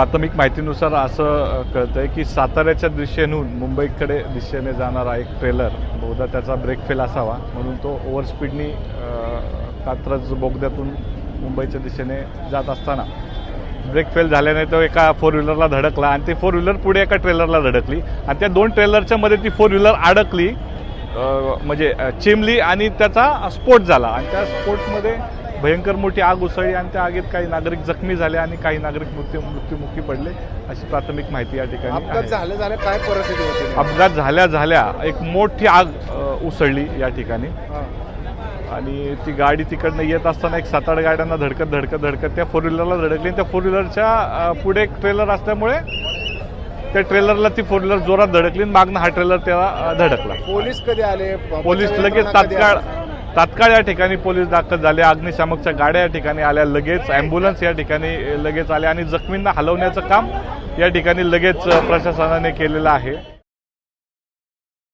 प्राथमिक माहितीनुसार असं कळतंय की साताऱ्याच्या दिशेहून मुंबईकडे दिशेने जाणारा एक ट्रेलर बहुधा त्याचा ब्रेक फेल असावा. म्हणून तो ओव्हर स्पीडनी कात्रज बोगद्यातून मुंबईच्या दिशेने जात असताना. ब्रेक फेल झाल्याने तो एका फोर व्हीलरला धडकला आणि ती फोर व्हीलर पुढे एका ट्रेलरला धडकली. आणि त्या दोन ट्रेलरच्या मध्ये ती फोर व्हीलर अडकली म्हणजे चिमली आणि त्याचा स्फोट झाला. आणि त्या स्फोटमध्ये भयंकर मोठी आग उसळली आणि त्या आगीत काही नागरिक जखमी झाले आणि काही नागरिक मृत्यू मृत्युमुखी पडले अशी प्राथमिक माहिती या ठिकाणी अपघात आहे. झालं झालं काय परिस्थिती होती अपघात झाल्या झाल्या एक मोठी आग उसळली या ठिकाणी. आणि ती गाडी तिकडनं येत असताना एक सात आठ गाड्यांना धडकत धडकत धडकत त्या फोर व्हीलरला धडकली आणि त्या फोर व्हीलरच्या पुढे एक ट्रेलर असल्यामुळे त्या ट्रेलरला ती फोर व्हीलर जोरात धडकली आणि मागनं हा ट्रेलर त्याला धडकला पोलीस कधी आले पोलीस लगेच तात्काळ? तात्काळ या ठिकाणी पोलीस दाखल झाले. अग्निशामकच्या गाड्या या ठिकाणी आल्या. लगेच अँब्युलन्स या ठिकाणी लगेच आल्या आणि जखमींना हलवण्याचं काम या ठिकाणी लगेच प्रशासनाने केलेलं आहे.